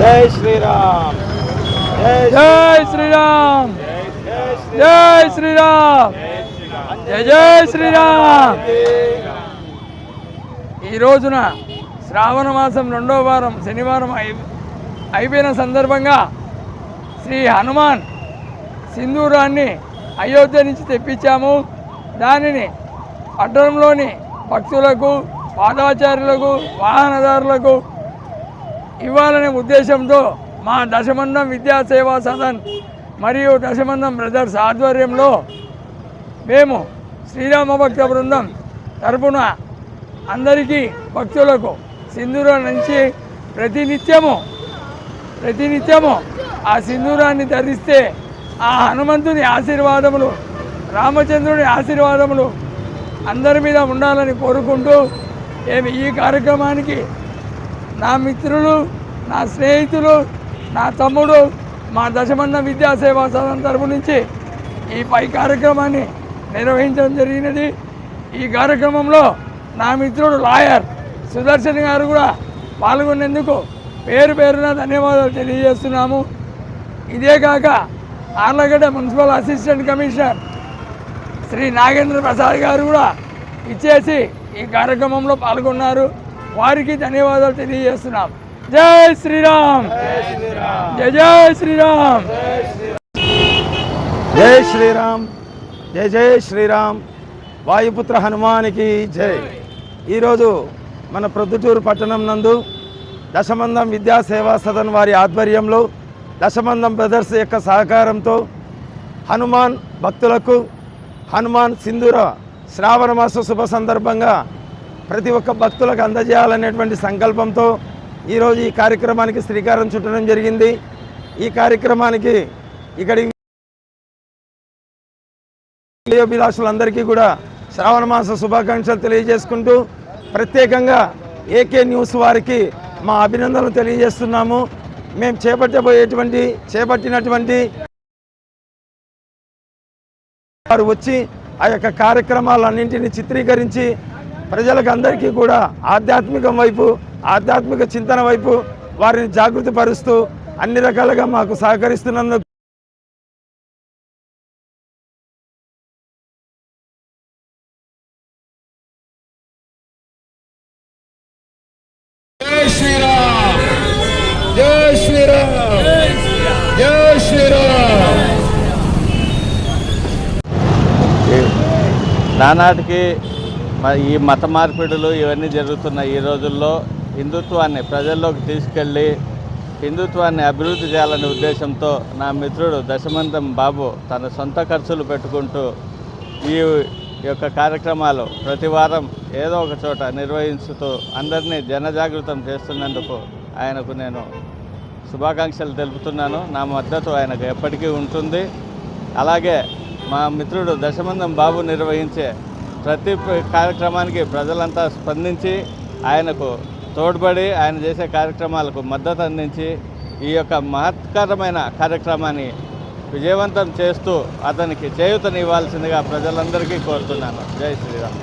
జై శ్రీరామ్. జై శ్రీరామ్. జై శ్రీరామ్. జై జై శ్రీరామ్. ఈ రోజున శ్రావణ మాసం రెండో వారం శనివారం అయి అయిపోయిన సందర్భంగా శ్రీ హనుమాన్ సింధూరాన్ని అయోధ్య నుంచి తెప్పించాము. దానిని పట్టణంలోని భక్తులకు పాదాచారులకు వాహనదారులకు ఇవ్వాలనే ఉద్దేశంతో మా దశమందం విద్యా సేవా సదన్ మరియు దశమందం బ్రదర్స్ ఆధ్వర్యంలో మేము శ్రీరామ భక్త బృందం తరపున అందరికీ భక్తులకు సింధూర నుంచి ప్రతినిత్యము ప్రతినిత్యము ఆ సింధూరాన్ని ధరిస్తే ఆ హనుమంతుని ఆశీర్వాదములు రామచంద్రుని ఆశీర్వాదములు అందరి మీద ఉండాలని కోరుకుంటూ ఏమి ఈ కార్యక్రమానికి నా మిత్రులు నా స్నేహితులు నా తమ్ముడు మా దశమన్న విద్యా సేవా తరపు నుంచి ఈ పై కార్యక్రమాన్ని నిర్వహించడం జరిగినది. ఈ కార్యక్రమంలో నా మిత్రుడు లాయర్ సుదర్శన్ గారు కూడా పాల్గొనేందుకు పేరు పేరున ధన్యవాదాలు తెలియజేస్తున్నాము. ఇదే కాక Arlagadda municipal assistant commissioner Shri Nagendra Prasad garu కూడా ఇచ్చేసి ఈ కార్యక్రమంలో పాల్గొన్నారు. వారికి ధన్యవాదాలు తెలియజేస్తున్నాం. జై శ్రీరామ్. జై జై శ్రీరామ్. జై శ్రీరామ్. జై జై శ్రీరామ్. వాయుపుత్ర హనుమానికి జై. ఈరోజు మన ప్రొద్దుటూరు పట్టణం నందు దశమందం విద్యా సేవా సదన్ వారి ఆధ్వర్యంలో దశమందం బ్రదర్స్ యొక్క సహకారంతో హనుమాన్ భక్తులకు హనుమాన్ సింధూర శ్రావణ మాస శుభ సందర్భంగా ప్రతి ఒక్క భక్తులకు అందజేయాలనేటువంటి సంకల్పంతో ఈరోజు ఈ కార్యక్రమానికి శ్రీకారం చుట్టడం జరిగింది. ఈ కార్యక్రమానికి ఇక్కడి శ్రేయోభిలాషులందరికీ కూడా శ్రావణ మాస శుభాకాంక్షలు తెలియజేసుకుంటూ ప్రత్యేకంగా ఏకే న్యూస్ వారికి మా అభినందనలు తెలియజేస్తున్నాము. మేము చేపట్టబోయేటువంటి చేపట్టినటువంటి వారు వచ్చి ఆ యొక్క కార్యక్రమాలన్నింటినీ చిత్రీకరించి ప్రజలకు అందరికీ కూడా ఆధ్యాత్మికం వైపు ఆధ్యాత్మిక చింతన వైపు వారిని జాగృతి పరుస్తూ అన్ని రకాలుగా మాకు సహకరిస్తున్నందుకు జై శ్రీరామ్. జై శ్రీరామ్. జై శ్రీరామ్. నానాటికి ఈ మత మార్పిడులు ఇవన్నీ జరుగుతున్న ఈ రోజుల్లో హిందుత్వాన్ని ప్రజల్లోకి తీసుకెళ్ళి హిందుత్వాన్ని అభివృద్ధి చేయాలనే ఉద్దేశంతో నా మిత్రుడు దశమంతం బాబు తన సొంత ఖర్చులు పెట్టుకుంటూ ఈ యొక్క కార్యక్రమాలు ప్రతి వారం ఏదో ఒక చోట నిర్వహించుతూ అందరినీ జనజాగృతం చేస్తున్నందుకు ఆయనకు నేను శుభాకాంక్షలు తెలుపుతున్నాను. నా మద్దతు ఆయనకు ఎప్పటికీ ఉంటుంది. అలాగే మా మిత్రుడు దశమందం బాబు నిర్వహించే ప్రతి కార్యక్రమానికి ప్రజలంతా స్పందించి ఆయనకు తోడ్పడి ఆయన చేసే కార్యక్రమాలకు మద్దతు అందించి ఈ యొక్క మహత్కరమైన కార్యక్రమాన్ని విజయవంతం చేస్తూ అతనికి చేయూతనివ్వాల్సిందిగా ప్రజలందరికీ కోరుతున్నాను. జై శ్రీరామ్.